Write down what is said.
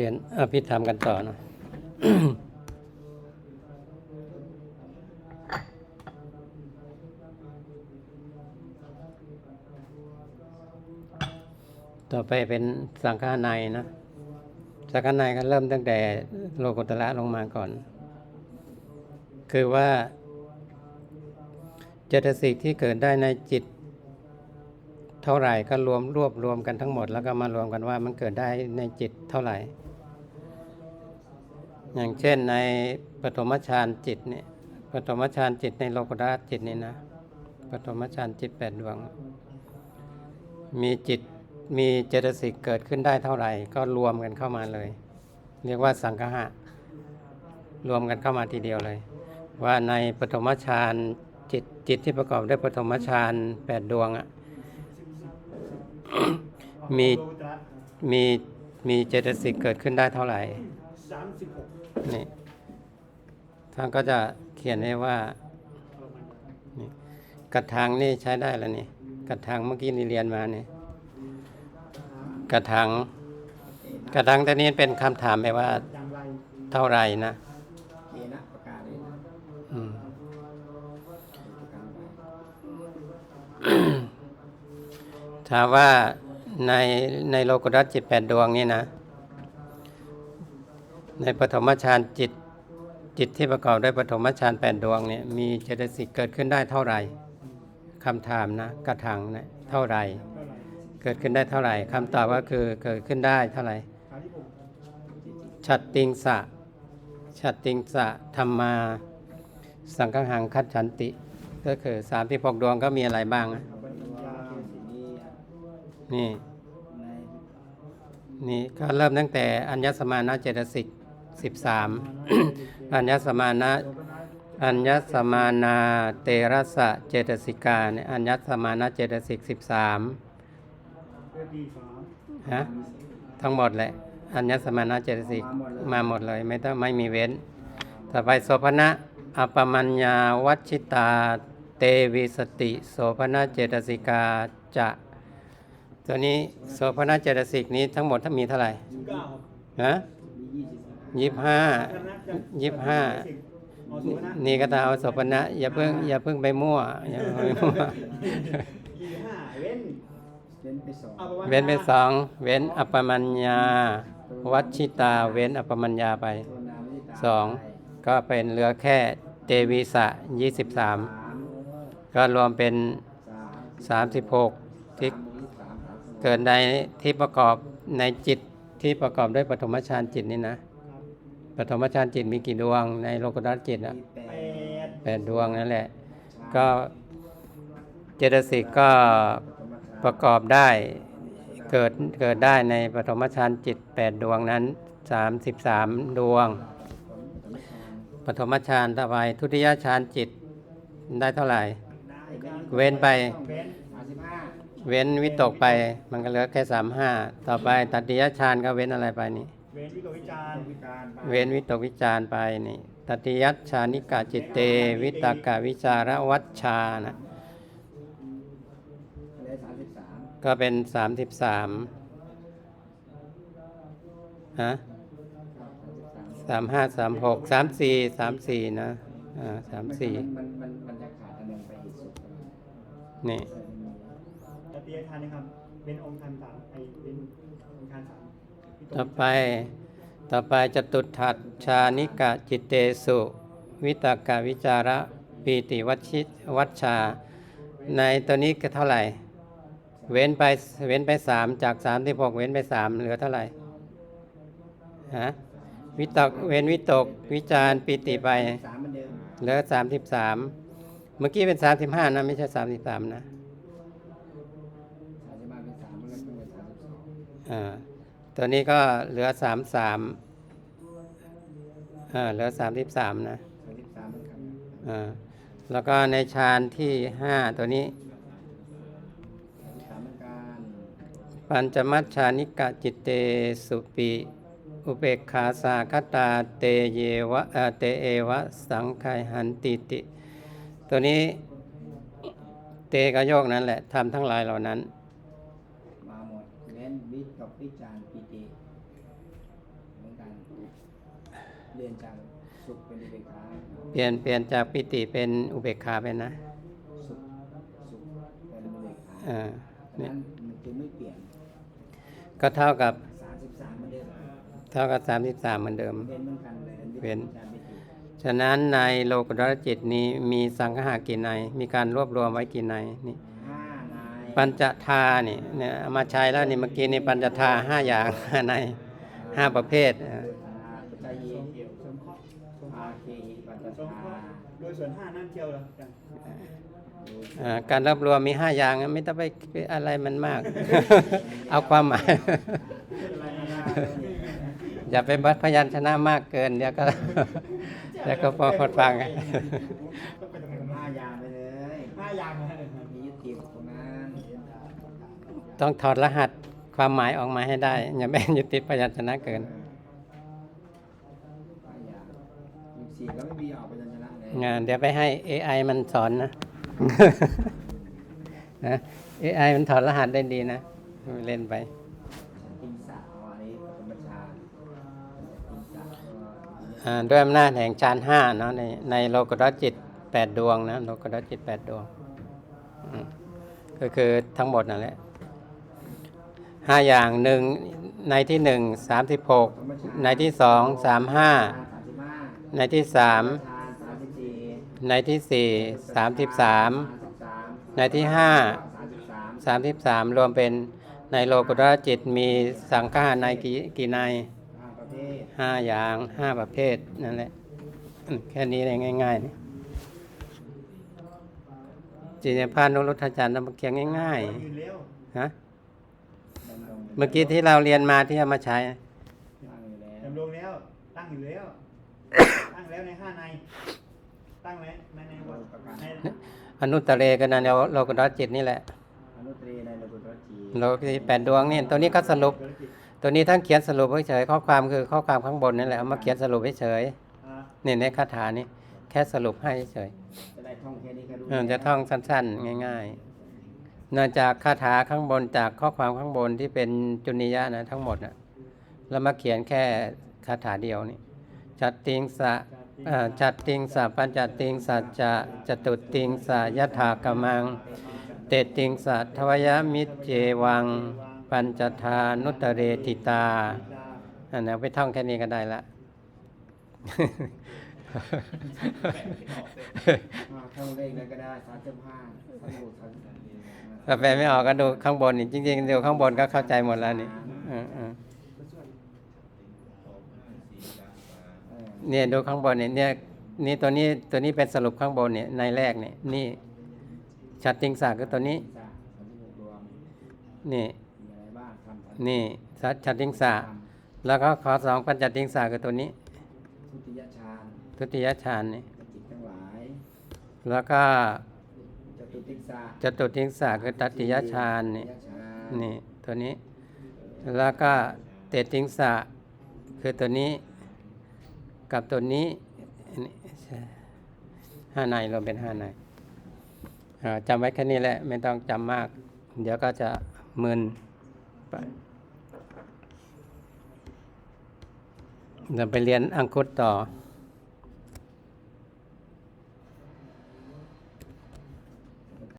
เรียนอภิธรรมกันต่อนะต่อไปเป็นสังฆาในยนะ สังฆาในยก็เริ่มตั้งแต่โลกุตระลงมาก่อน คือว่าเจตสิกที่เกิดได้ในจิต เท่าไหร่ก็รวมรวบรวมกันทั้งหมด แล้วก็มารวมกันว่ามันเกิดได้ในจิตเท่าไหร่ อย่างเช่นในปฐมฌานจิตเนี่ยปฐมฌานจิตในโลกุตระจิตนี่นะปฐมฌานจิตแปดดวง มีจิตมีเจตสิกเกิดขึ้นได้เท่าไหร่ ก็รวมกันเข้ามาเลย เรียกว่าสังฆะรวมกันเข้ามาทีเดียวเลย ว่าในปฐมฌานจิตจิตที่ประกอบด้วยปฐมฌานแปดดวงอะมีมีมีเจตสิกเกิดขึ้นได้เท่าไหร่ นี่ท่านก็จะเขียนไว้ว่านี่กระถางนี่ใช้ได้แล้วนี่กระถางเมื่อกี้นี่เรียนมานี่กระถางกระถางตัวนี้เป็นคำถามไปว่าเท่าไหร่นะเกณะประกาศเลยนะอืมประกาศไปถามว่าในในโลกุตรัจิตแปดดวงนี่นะ ในปฐมฌานจิตจิตที่ประกอบด้วยปฐมฌานแปดดวงเนี่ยมีเจตสิกเกิดขึ้นได้เท่าไหร่คำถามนะกระถางนะเท่าไหร่เท่าไหร่เกิดขึ้นได้เท่าไหร่คำตอบก็คือเกิดขึ้นได้เท่าไหร่ชัดติงสะชัดติงสะธรรมาสังฆหังคัจฉันติ ก็คือสามที่หกดวงก็มีอะไรบ้างนี้นี่นี่ก็เริ่มตั้งแต่อัญญสมานะเจตสิก สิบสามอัญญสมานะอัญญสมานาเตระสะเจตสิกาเนี่ยอัญญสมานะเจตสิกสิบสามฮะทั้งหมดแหละอัญญสมานะเจตสิกมาหมดเลยไม่ต้องไม่มีเว้น ต่อไปโสภณะอัปมัญญาวัชิตาเตวิสติโสภณะเจตสิกาจะตัวนี้โสภณะเจตสิกนี้ทั้งหมดถ้ามีเท่าไหร่ฮะ ยี่สิบห้ายี่สิบห้ายี่สิบห้าเอาสุวรรณนี่ก็ต้องเอาโสภณะอย่าเพิ่งอย่าเพิ่งไปมั่วอย่าเพิ่งไปมั่วยี่สิบห้าเว้นเว้นไปสองอาประมาณเว้นไปสองเว้นอัปปมัญญา วัชิตา เว้นอัปปมัญญาไปโทนามวิตาสองก็เป็นเหลือแค่เตวิสะยี่สิบสามสามก็รวมเป็นสามสามสิบหกที่สามบวกยี่สิบสามสามสิบหกเกิดในที่ประกอบในจิตที่ประกอบด้วยปฐมฌานจิตนี่นะ ปฐมฌานจิตมีกี่ดวง ในโลกุตตรจิตอะมีแปแปดดแปดดวงนั่นแหละชาก็เจตสิกก็ประกอบได้เกิดเกิดได้ในปฐมฌานจิตแปดดวงนั้นสามสิบสามดวง ปฐมฌานต่อไปทุติยฌานจิตได้เท่าไหร่ได้เว้นไปเว้นสามสิบห้าเว้นวิตกไป มันก็เหลือแค่สามห้าต่อไปตัติยฌานก็เว้นอะไรไปนี่เว้นวิโตวิจารณ์วิการไปเว้นวิตกวิจารไปนี่ตติยัชฌานิกาจิตเต วิตกาวิจารวัชชานะเหลือสามสิบสามก็เป็นสามสิบสามฮะสามสิบสามสามห้าสามหกสามสี่สามสี่นะอ่าสามสี่มันมันมันจะขาดอันหนึ่งไปอีกสุดนี่ตติยทานนะครับเป็นองค์ทานสามไอเป็นองค์ทานสามวิโตต่อไป ต่อไปจตุถัดชานิกะจิตเตสุ วิตกาวิจาระปีติวัชชิวัชชา ในตัวนี้ก็เท่าไหร่ เว้นไปเว้นไปสามจากสามที่หกเว้นไปสามเหลือเท่าไหร่ฮะวิตกเว้นวิตกวิจารปิติไปสามเหมือนเดิมเหลือสามสิบสามเมื่อกี้เป็นสามสิบห้านะไม่ใช่สามสิบสามนะสามสิบห้าเป็นสามมันก็ต้องเป็นสามสิบสองอ่า ตัวนี้ก็เหลือสามสามอ่าเหลือสามสิบสามนะสามสิบสามเหมือนกันอ่าแล้วก็ในฌานที่ห้าตัวนี้สามเหมือนกันปัญจมัชฌานิกะจิตเตสุปิอุเบกขาสาคตาเตเยวะเอ่อเตเอวะ สังไคหันติติ ตัวนี้ เตกโยกนั่นแหละทำทั้งหลายเหล่านั้น มาหมดเว้นวิตกวิจารปิติลี่ยนจากสุขเป็นอุเบกขาเปลี่ยนเปลี่ยนจากปิติเป็นอุเบกขาไปนะสุขสุขเป็นอุเบกขาอ่าดังเนี่ยนั้นมันจึงไม่เปลี่ยน ก็เท่ากับสามสิบสามเหมือนเดิมเท่ากับสามสิบสามเหมือนเดิมเป็นเหมือนกันเลยอันนี้เป็นอาจารย์ไม่ถูกฉะนั้นในโลกุตรจิตนี้มีสังหากี่ในยมีการรวบรวมไว้กี่ในยนี่ห้านาย ปัญจทานี่เนี่ยเอามาใช้แล้วนี่เมื่อกี้นี่ปัญจทาห้าอย่างในห้าประเภทการาะห์เคหิปัจจสงทาเคราะห์โดยส่วนห้านั่นเที่ยวหรอการรวบรวมมีห้าอย่างไม่ต้องไปอะไรมันมาก เอาความหมาย อย่าไปบัดพยัญชนะมากเกินเดี๋ยวก็เดี๋ยวก็พอพอฟังต้องไปตรงไหนตรงห้านั้นอย่างไปเลยห้าอย่างนะ มียึดติดตรงนั้น ต้องถอดรหัสความหมายออกมาให้ได้ อย่าแม่นยึดติดพยัญชนะเกินห้าอย่างยี่สี่ก็ไม่มีออกไปยัญชนะเลยงานเดี๋ยวไปให้ AI มันสอนนะนะ AI มันถอดรหัสได้ดีนะเล่นไปติงสะอ๋ออันนี้ปฐมฌานติงสะก็อ่าด้วยอำนาจแห่งฌานห้าเนาะในในโลกุตรจิตแปดดวงนะโลกุตรจิตแปดดวงอืมก็คือทั้งหมดนั่นแหละ ห้าอย่างหนึ่งในที่หนึ่งสามสิบหกในที่สองสามห้าในที่สามสามสิบสี่ในที่สี่สามสิบสามในที่ห้าสามสิบสามรวมเป็นในโลกุตรจิตมีสังฆาในกี่กี่ในห้าประเภทห้าอย่างห้าประเภทนั่นแหละแค่นี้เลยง่ายๆนี่จิตพานุรุทธจารย์นำเขียนง่ายๆฮะ เมื่อกี้ที่เราเรียนมาที่เอามาใช้ ตั้งอยู่แล้วดำรงแล้วตั้งอยู่แล้ว ตั้งแล้วในห้าใน ตั้งไว้ในในวัดในอนุตตรเรกันนะโลกุตรจิตนี่แหละอนุตรีในโลกุตรจีโลกุตรแปดดวงนี่ตัวนี้ก็สรุป ตัวนี้ท่านเขียนสรุปเฉยๆข้อความคือข้อความข้างบนนั่นแหละเอามาเขียนสรุปเฉยอ่าๆนี่ในคาถานี้แค่สรุปให้เฉยจะได้ท่องแค่นี้ก็รู้ๆเออจะท่องสั้นๆ ง่ายๆเนื่องจากคาถาข้างบนจากข้อความข้างบนที่เป็นจุนิยะนะทั้งหมดนะแล้วมาเขียนแค่คาถาเดียวนี่จัตติงสะเอ่อจัตติงสะปัญจติงสัจจะจตุติงสะยะถากมัง เตติงสัทวยมิเจวัง ปัญจทานุตเรติตาอันนั้นไปท่องแค่นี้ก็ได้ละ อ่างเลขเลยก็ได้สามสิบห้าสามสิบสามสิบถ้าแปลไม่ออกก็ดูข้างบนนี่จริงๆดูข้างบนก็เข้าใจหมดแล้วนี่เนี่ยดูข้างบนเนี่ยเนี่ยนี่ตัวนี้ตัวนี้เป็นสรุปข้างบนเนี่ยในแรกเนี่ยนี่ชัดติงสาคือตัวนี้ นี่นี่ชัดชัดติงสาแล้วก็ขอสองปัญจติงสาคือตัวนี้ ทุติยฌานนี่จิตทั้งหลายแล้วก็จตุติสาจตุติงสาคือตติยฌานนี่ตติยฌานนี่ตัวนี้ แล้วก็เตติงสะคือตัวนี้กับตัวนี้อันนี้ใช่ห้าในรวมเป็นห้าในอ่าจำไว้แค่นี้แหละ ไม่ต้องจำมาก เดี๋ยวก็จะมึนไปเดี๋ยวไปเรียนอังคุตต่อ